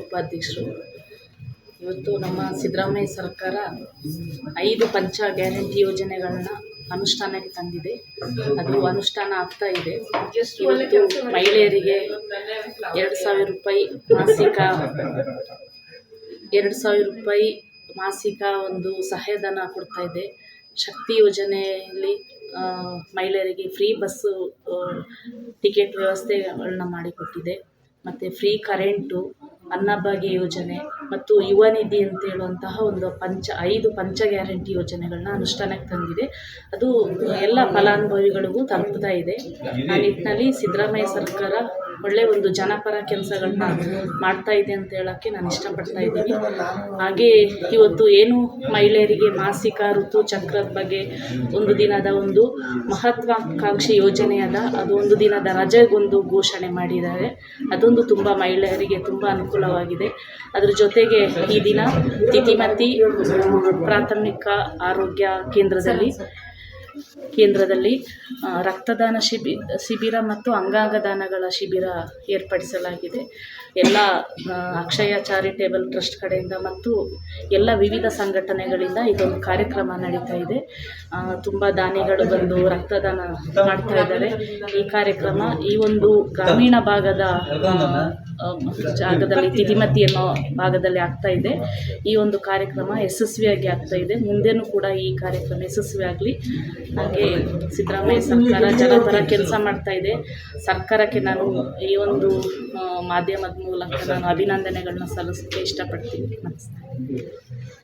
ಉಪಾಧ್ಯಕ್ಷರು. ಇವತ್ತು ನಮ್ಮ ಸಿದ್ದರಾಮಯ್ಯ ಸರ್ಕಾರ ಐದು ಪಂಚ ಗ್ಯಾರಂಟಿ ಯೋಜನೆಗಳನ್ನ ಅನುಷ್ಠಾನಕ್ಕೆ ತಂದಿದೆ. ಅದು ಅನುಷ್ಠಾನ ಆಗ್ತಾ ಇದೆ. ಮಹಿಳೆಯರಿಗೆ ಎರಡು ಸಾವಿರ ರೂಪಾಯಿ ಮಾಸಿಕ, ಎರಡು ಸಾವಿರ ರೂಪಾಯಿ ಮಾಸಿಕ ಒಂದು ಸಹಾಯಧನ ಕೊಡ್ತಾ ಇದೆ. ಶಕ್ತಿ ಯೋಜನೆಯಲ್ಲಿ ಮಹಿಳೆಯರಿಗೆ ಫ್ರೀ ಬಸ್ಸು ಟಿಕೆಟ್ ವ್ಯವಸ್ಥೆಗಳನ್ನ ಮಾಡಿಕೊಟ್ಟಿದೆ. ಮತ್ತು ಫ್ರೀ ಕರೆಂಟು ಅನ್ನಭಾಗ್ಯ ಯೋಜನೆ ಮತ್ತು ಯುವ ನಿಧಿ ಅಂತ ಹೇಳುವಂತಹ ಒಂದು ಪಂಚ, ಐದು ಪಂಚ ಗ್ಯಾರಂಟಿ ಯೋಜನೆಗಳನ್ನ ಅನುಷ್ಠಾನಕ್ಕೆ ತಂದಿದೆ. ಅದು ಎಲ್ಲ ಫಲಾನುಭವಿಗಳಿಗೂ ತಲುಪ್ತಾ ಇದೆ. ಆ ನಿಟ್ಟಿನಲ್ಲಿ ಸಿದ್ದರಾಮಯ್ಯ ಸರ್ಕಾರ ಒಳ್ಳೆಯ ಒಂದು ಜನಪರ ಕೆಲಸಗಳನ್ನ ಮಾಡ್ತಾ ಇದೆ ಅಂತ ಹೇಳೋಕ್ಕೆ ನಾನು ಇಷ್ಟಪಡ್ತಾ ಇದ್ದೀನಿ. ಹಾಗೆ ಇವತ್ತು ಏನು ಮಹಿಳೆಯರಿಗೆ ಮಾಸಿಕ ಋತು ಚಕ್ರದ ಬಗ್ಗೆ ಒಂದು ದಿನದ ಒಂದು ಮಹತ್ವಾಕಾಂಕ್ಷಿ ಯೋಜನೆಯಾದ ಅದು ಒಂದು ದಿನದ ರಜೆಗೊಂದು ಘೋಷಣೆ ಮಾಡಿದ್ದಾರೆ. ಅದೊಂದು ತುಂಬ ಮಹಿಳೆಯರಿಗೆ ತುಂಬ ಅನುಕೂಲವಾಗಿದೆ. ಅದರ ಜೊತೆಗೆ ಈ ದಿನ ತಿತಿಮತಿ ಪ್ರಾಥಮಿಕ ಆರೋಗ್ಯ ಕೇಂದ್ರದಲ್ಲಿ ಕೇಂದ್ರದಲ್ಲಿ ರಕ್ತದಾನ ಶಿಬಿ, ಶಿಬಿರ ಮತ್ತು ಅಂಗಾಂಗ ದಾನಗಳ ಶಿಬಿರ ಏರ್ಪಡಿಸಲಾಗಿದೆ. ಎಲ್ಲ ಅಕ್ಷಯ ಚಾರಿಟೇಬಲ್ ಟ್ರಸ್ಟ್ ಕಡೆಯಿಂದ ಮತ್ತು ಎಲ್ಲ ವಿವಿಧ ಸಂಘಟನೆಗಳಿಂದ ಇದೊಂದು ಕಾರ್ಯಕ್ರಮ ನಡೀತಾ ಇದೆ. ತುಂಬ ದಾನಿಗಳು ಬಂದು ರಕ್ತದಾನ ಮಾಡ್ತಾ ಇದ್ದಾರೆ. ಈ ಕಾರ್ಯಕ್ರಮ ಈ ಒಂದು ಗ್ರಾಮೀಣ ಭಾಗದ ಜಾಗದಲ್ಲಿ ತಿತಿಮತಿ ಅನ್ನೋ ಭಾಗದಲ್ಲಿ ಆಗ್ತಾ ಇದೆ. ಈ ಒಂದು ಕಾರ್ಯಕ್ರಮ ಯಶಸ್ವಿಯಾಗಿ ಆಗ್ತಾ ಇದೆ. ಮುಂದೆನೂ ಕೂಡ ಈ ಕಾರ್ಯಕ್ರಮ ಯಶಸ್ವಿ ಆಗಲಿ. ಹಾಗೆ ಸಿದ್ದರಾಮಯ್ಯ ಸರ್ಕಾರ ಜನಪರ ಕೆಲಸ ಮಾಡ್ತಾ ಇದೆ. ಸರ್ಕಾರಕ್ಕೆ ನಾನು ಈ ಒಂದು ಮಾಧ್ಯಮದ ಮೂಲಕ ನಾನು ಅಭಿನಂದನೆಗಳನ್ನ ಸಲ್ಲಿಸೋಕ್ಕೆ ಇಷ್ಟಪಡ್ತೀನಿ. ನಮಸ್ತೆ.